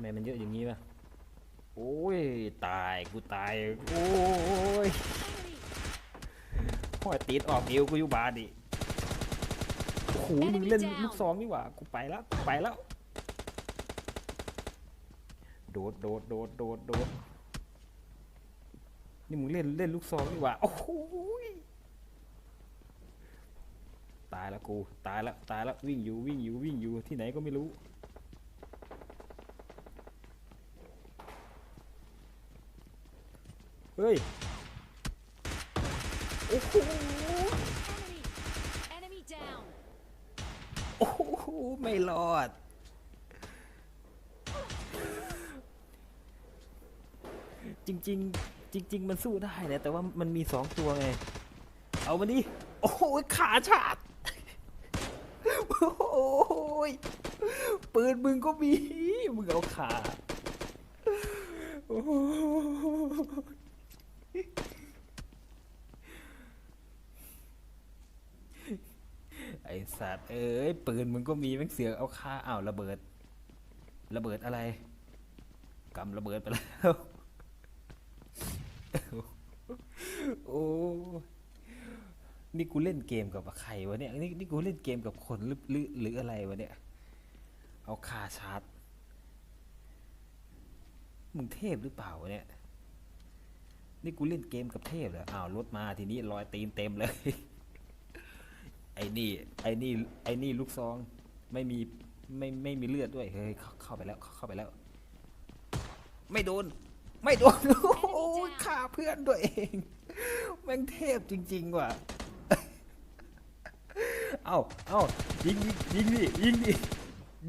ไมมันเยอะอย่างนี้วะโอ้ย ตายกูตาย โอ้ยพ่อติดออกเอวกูอยู่บาดดิโอ้โหมึงเล่นลูกซองนี่หว่า กูไปแล้วกูไปแล้ว โดดโดดโดดโดดโดดนี่มึงเล่นเล่นลูกซองนี่หว่า โอ้โหยตายแล้วกู ตายแล้วตายแล้ววิ่งอยู่วิ่งอยู่วิ่งอยู่ที่ไหนก็ไม่รู้ เฮ้ย โอ้โห Enemy! Enemy down! โอ้โห ไม่รอด จริง ๆ จริง ๆ มันสู้ได้นะ แต่ว่ามันมีสองตัวไง เอามาดิ โอ้โห ขาชาดโอ้ยปืนมึงก็มี มึงเอาขา โอ้โห ไอสัตว์เอ้ยปืนมึงก็มีแม่งเสือกเอาขาอ้าวระเบิด ระเบิดอะไรกำระเบิดไปแล้ว โอ้นี่กูเล่นเกมกับใครวะเนี่ยนี่นี่กูเล่นเกมกับคนหรือหรือหรืออะไรวะเนี่ย เอาคาชาร์จมึงเทพหรือเปล่าวะเนี่ย นี่กูเล่นเกมกับเทพเหรออ้าวรถมาทีนี้รอยตีนเต็มเลย ไอ้นี่ไอ้นี่ไอ้นี่ลูกซองไม่มีไม่ไม่มีเลือดด้วยเฮ้ยเข้าไปแล้วเข้าไปแล้ว ไม่โดน ไม่โดนโอ้ยฆ่าเพื่อนตัวเองแม่งเทพจริง ๆ ว่ะเอ้าเอ้ายิงยิงยิงดิยิงดิ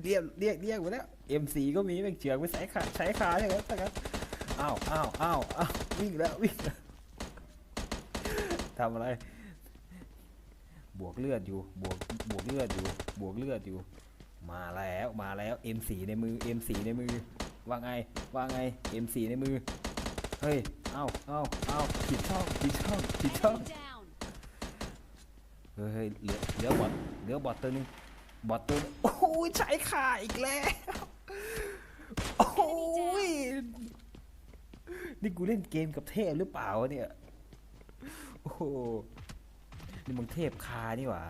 เรียกเรียกเรียกไปแล้ว M4 ก็มีแม่งเจือกไปใส่ขาใช้ขาอย่างนั้นนะครับ อ้าวอ้าวอ้าวอ้าววิ่งแล้ววิ่งแล้วทำอะไร บวกเลือดอยู่ บวก บวกเลือดอยู่ บวกเลือดอยู่ มาแล้ว มาแล้ว M4 ในมือ M4 ในมือ ว่าไง ว่าไง M4 ในมือ เฮ้ย เอ้าเอ้าเอ้าผิดช่องผิดช่องผิดช่อง เฮ้ยเฮ้ยเหลือ เหลือบอทเหลือบอทตัวนึง บอทตัว โอ้ยใช้ขาอีกแล้ว โอ้ นี่กูเล่นเกมกับเทพหรือเปล่าเนี่ย โอ้โห นี่มึงเทพคานี่หว่า